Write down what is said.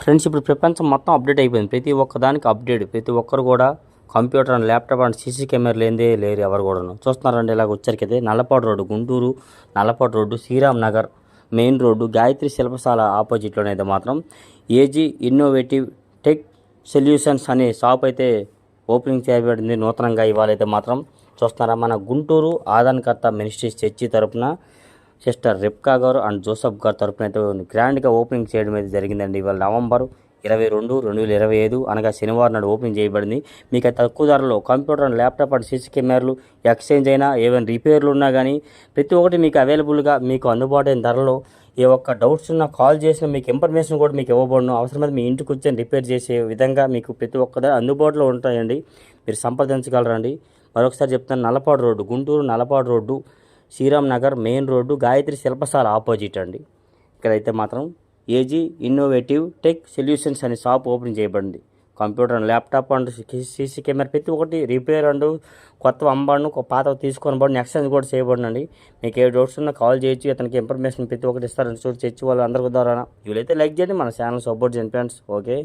Friends ఇప్పుడు ప్రపంచం మొత్తం అప్డేట్ అయిపోయింది. ప్రతి ఒక్కదానికి అప్డేట్. ప్రతి ఒక్కరు కూడా computer and laptop and CC camera లేనిదే లేరు ఎవరు కూడాను. చూస్తున్నారండి ఇలాగ వచ్చరికైతే Nallapadu road Guntur Nallapadu road Sriram Nagar main road Gayatri Shilpashala ఆపోజిట్లోనైతే మాత్రం ఏజీ ఇన్నోవేటివ్ టెక్ సొల్యూషన్స్ అనే షాప్ అయితే ఓపెనింగ్ చేయబడింది. నూతనంగా ఇవాళైతే మాత్రం చూస్తున్నారా మన గుంటూరు ఆదాన్కర్త మినిస్ట్రీస్ చర్చి తరపున సిస్టర్ రిప్కా గారు అండ్ జోసఫ్ గారు తరపున అయితే గ్రాండ్గా ఓపెనింగ్ చేయడం అయితే జరిగిందండి. ఇవాళ నవంబర్ ఇరవై రెండు రెండు వేల ఇరవై ఐదు అనగా శనివారం నాడు ఓపెన్ చేయబడింది. మీకు తక్కువ ధరలో computer and laptop and CC కెమెరాలు ఎక్స్చేంజ్ అయినా ఏవైనా రిపేర్లు ఉన్నా కానీ ప్రతి ఒక్కటి మీకు అవైలబుల్గా మీకు అందుబాటు అయిన ధరలో ఏ ఒక్క డౌట్స్ ఉన్నా కాల్ చేసిన మీకు ఇన్ఫర్మేషన్ కూడా మీకు ఇవ్వబడను. అవసరమైతే మీ ఇంటికి వచ్చి రిపేర్ చేసే విధంగా మీకు ప్రతి ఒక్క అందుబాటులో ఉంటాయండి. మీరు సంప్రదించగలరండి. మరొకసారి చెప్తాను Nallapadu road Guntur Nallapadu road Sriram Nagar main road Gayatri Shilpashala opposite అండి. ఇక్కడైతే మాత్రం ఏజీ ఇన్నోవేటివ్ టెక్ సొల్యూషన్స్ అనే షాప్ ఓపెన్ చేయబడింది. Computer and laptop and CC camera ప్రతి ఒక్కటి రిపేర్ అండ్ కొత్త అమ్మబడిను పాత తీసుకొని బాడు ఎక్స్చేంజ్ కూడా చేయబడినండి మీకు ఏ డౌట్స్ ఉన్నా కాల్ చేయొచ్చు అతనికి ఇన్ఫర్మేషన్ ప్రతి ఒక్కటి ఇస్తారని చూసి చర్చి వాళ్ళు అందరి ద్వారా. వీలైతే లైక్ చేయండి మన ఛానల్ సపోర్ట్ చేయండి ఫ్రెండ్స్. ఓకే?